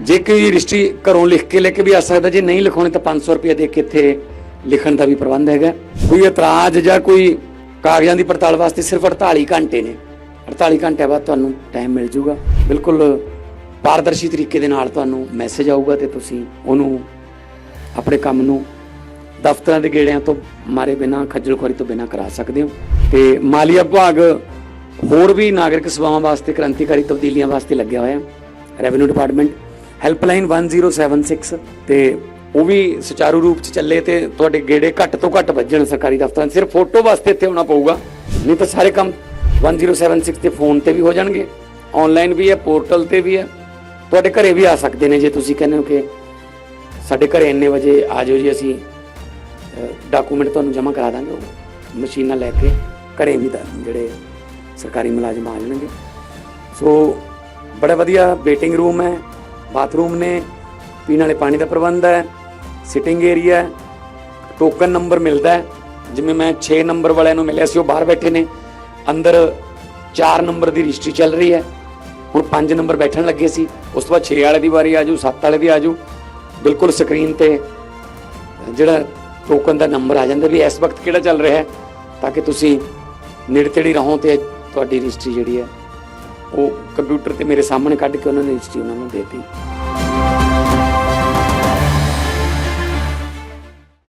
ਜੇ ਕੋਈ ਰਜਿਸਟਰੀ ਘਰੋਂ ਲਿਖ ਕੇ ਲੈ ਕੇ ਵੀ ਆ ਸਕਦਾ, ਜੇ ਨਹੀਂ ਲਿਖਾਉਣੀ ਤਾਂ 500 ਰੁਪਏ ਦੇ ਕੇ ਇੱਥੇ ਲਿਖਣ ਦਾ ਵੀ ਪ੍ਰਬੰਧ ਹੈਗਾ। ਕੋਈ ਇਤਰਾਜ਼ ਜਾਂ ਕੋਈ ਕਾਗਜ਼ਾਂ ਦੀ ਪੜਤਾਲ ਵਾਸਤੇ ਸਿਰਫ 48 ਘੰਟੇ ਨੇ। 48 ਘੰਟੇ ਬਾਅਦ ਤੁਹਾਨੂੰ ਟਾਈਮ ਮਿਲ ਜਾਊਗਾ। ਬਿਲਕੁਲ ਪਾਰਦਰਸ਼ੀ ਤਰੀਕੇ ਦੇ ਨਾਲ ਤੁਹਾਨੂੰ ਮੈਸੇਜ ਆਊਗਾ ਤੇ ਤੁਸੀਂ ਉਹਨੂੰ ਆਪਣੇ ਕੰਮ ਨੂੰ ਦਫ਼ਤਰਾਂ ਦੇ ਗੇੜਿਆਂ ਤੋਂ ਮਾਰੇ ਬਿਨਾ ਖੱਜਲ ਖੁਆਰੀ ਤੋਂ ਬਿਨਾ ਕਰਾ ਸਕਦੇ ਹੋ। ਤੇ ਮਾਲੀਆ ਵਿਭਾਗ ਹੋਰ ਵੀ ਨਾਗਰਿਕ ਸੇਵਾਵਾਂ ਵਾਸਤੇ, ਕ੍ਰਾਂਤੀਕਾਰੀ ਤਬਦੀਲੀਆਂ ਵਾਸਤੇ ਲੱਗਿਆ ਹੋਇਆ। ਰੈਵਨਿਊ ਡਿਪਾਰਟਮੈਂਟ ਹੈਲਪਲਾਈਨ 1076 ਤੇ ਉਹ ਵੀ ਸੁਚਾਰੂ ਰੂਪ ਚ ਚੱਲੇ ਤੇ ਤੁਹਾਡੇ ਗੇੜੇ ਘੱਟ ਤੋਂ ਘੱਟ ਵੱਜਣ ਸਰਕਾਰੀ ਦਫ਼ਤਰਾਂ 'ਚ। ਸਿਰਫ ਫੋਟੋ ਵਾਸਤੇ ਇੱਥੇ ਆਉਣਾ ਪਊਗਾ, ਨਹੀਂ ਤਾਂ ਸਾਰੇ ਕੰਮ 1076 ਤੇ ਫੋਨ ਤੇ ਵੀ ਹੋ ਜਾਣਗੇ। ਆਨਲਾਈਨ ਵੀ ਹੈ ਪੋਰਟਲ ਤੇ ਵੀ ਹੈ। ਤੁਹਾਡੇ ਘਰੇ ਵੀ ਆ ਸਕਦੇ ਨੇ ਜੇ ਤੁਸੀਂ ਕਹਿੰਦੇ ਹੋ ਕਿ ਸਾਡੇ ਘਰੇ ਇੰਨੇ ਵਜੇ ਆ ਜਾਓ ਜੀ, ਅਸੀਂ ਡਾਕੂਮੈਂਟ ਤੁਹਾਨੂੰ ਜਮ੍ਹਾਂ ਕਰਾ ਦਾਂਗੇ ਮਸ਼ੀਨਾਂ ਲੈ ਕੇ ਘਰੇ ਵੀ ਤਾਂ ਜਿਹੜੇ ਸਰਕਾਰੀ ਮੁਲਾਜ਼ਮ ਆ ਜਾਣਗੇ। ਸੋ ਬੜਾ ਵਧੀਆ ਵੇਟਿੰਗ ਰੂਮ ਹੈ। ਬਾਥਰੂਮ ਨੇ, ਪੀਣ ਵਾਲੇ ਪਾਣੀ ਦਾ ਪ੍ਰਬੰਧ ਹੈ ਸਿਟਿੰਗ ਏਰੀਆ ਹੈ ਟੋਕਨ ਨੰਬਰ ਮਿਲਦਾ ਹੈ, ਜਿਵੇਂ ਮੈਂ 6 ਨੰਬਰ ਵਾਲਿਆਂ ਨੂੰ ਮਿਲਿਆ ਸੀ, ਉਹ ਬਾਹਰ ਬੈਠੇ ਨੇ, ਅੰਦਰ 4 ਨੰਬਰ ਦੀ ਰਜਿਸਟਰੀ ਚੱਲ ਰਹੀ ਹੈ, ਹੁਣ 5 ਨੰਬਰ ਬੈਠਣ ਲੱਗੇ ਸੀ, ਉਸ ਤੋਂ ਬਾਅਦ 6 ਵਾਲੇ ਦੀ ਵਾਰੀ ਆਜੂ 7 ਵਾਲੇ ਦੀ ਆਜੂ ਬਿਲਕੁਲ ਸਕਰੀਨ ਤੇ ਜਿਹੜਾ ਟੋਕਨ ਦਾ ਨੰਬਰ ਆ ਜਾਂਦਾ ਵੀ ਇਸ ਵਕਤ ਕਿਹੜਾ ਚੱਲ ਰਿਹਾ ਹੈ, ਤਾਂ ਕਿ ਤੁਸੀਂ ਨੇੜੇ ਤੇੜੇ ਰਹੋ ਤੇ ਤੁਹਾਡੀ ਰਜਿਸਟਰੀ ਜਿਹੜੀ ਹੈ ਉਹ ਕੰਪਿਊਟਰ ਤੇ ਮੇਰੇ ਸਾਹਮਣੇ ਕੱਢ ਕੇ ਉਹਨਾਂ ਨੇ ਰਜਿਸਟਰੀ ਉਹਨਾਂ ਨੂੰ ਦੇਤੀ।